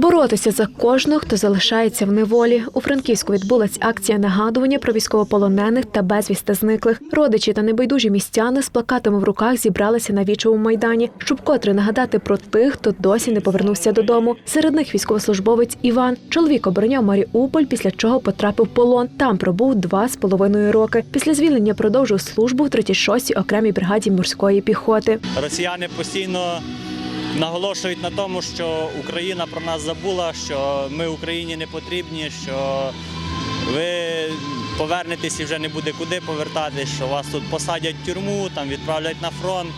Боротися за кожного, хто залишається в неволі. У Франківську відбулась акція нагадування про військовополонених та безвісти зниклих. Родичі та небайдужі містяни з плакатами в руках зібралися на вічовому майдані, щоб котре нагадати про тих, хто досі не повернувся додому. Серед них військовослужбовець Іван. Чоловік обороняв Маріуполь, після чого потрапив в полон. Там пробув два з половиною роки. Після звільнення продовжив службу в 36-й окремій бригаді морської піхоти. Росіяни постійно наголошують на тому, що Україна про нас забула, що ми Україні не потрібні, що ви повернетесь і вже не буде куди повертатись, що вас тут посадять в тюрму, там відправлять на фронт.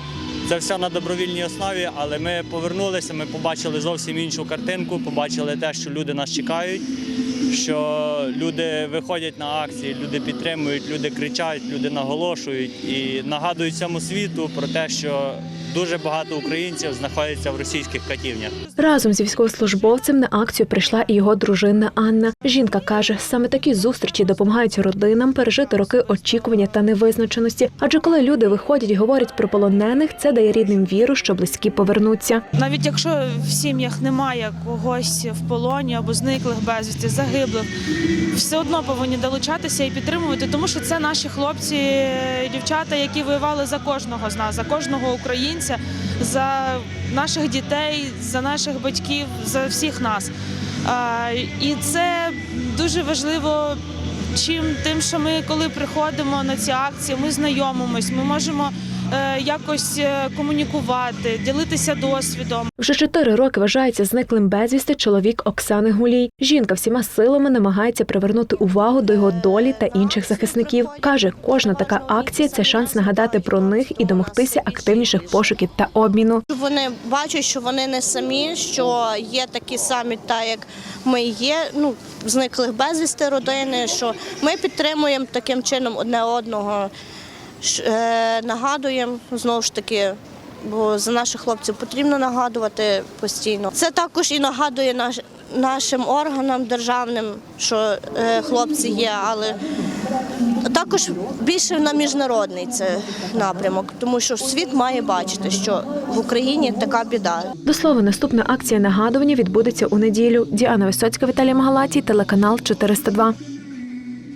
Це все на добровільній основі, але ми повернулися, ми побачили зовсім іншу картинку, побачили те, що люди нас чекають, що люди виходять на акції, люди підтримують, люди кричать, люди наголошують і нагадують всьому світу про те, що дуже багато українців знаходяться в російських катівнях. Разом з військовослужбовцем на акцію прийшла і його дружина Анна. Жінка каже, саме такі зустрічі допомагають родинам пережити роки очікування та невизначеності. Адже коли люди виходять і говорять про полонених, це дає рідним віру, що близькі повернуться. Навіть якщо в сім'ях немає когось в полоні або зниклих безвісти, загиблих, все одно повинні долучатися і підтримувати, тому що це наші хлопці, дівчата, які воювали за кожного з нас, за кожного українця, за наших дітей, за наших батьків, за всіх нас. І це дуже важливо. Чим тим, що ми коли приходимо на ці акції, ми знайомимось, ми можемо якось е, комунікувати, ділитися досвідом. Вже чотири роки вважається зниклим безвісти чоловік Оксани Гулій. Жінка всіма силами намагається привернути увагу до його долі та інших захисників. каже, кожна така акція це шанс нагадати про них і домогтися активніших пошуків та обміну. Вони бачать, що вони не самі, що є такі самі, так як ми є. Ну зниклих безвісти родини. Що ми підтримуємо таким чином одне одного, е, нагадуємо знову ж таки. Бо за наших хлопців потрібно нагадувати постійно. Це також і нагадує наш, нашим органам державним, що е, хлопці є, але також більше на міжнародний це напрямок, тому що світ має бачити, що в Україні така біда. До слова, наступна акція нагадування відбудеться у неділю. Діана Висоцька, Віталій Магалатій, телеканал 402.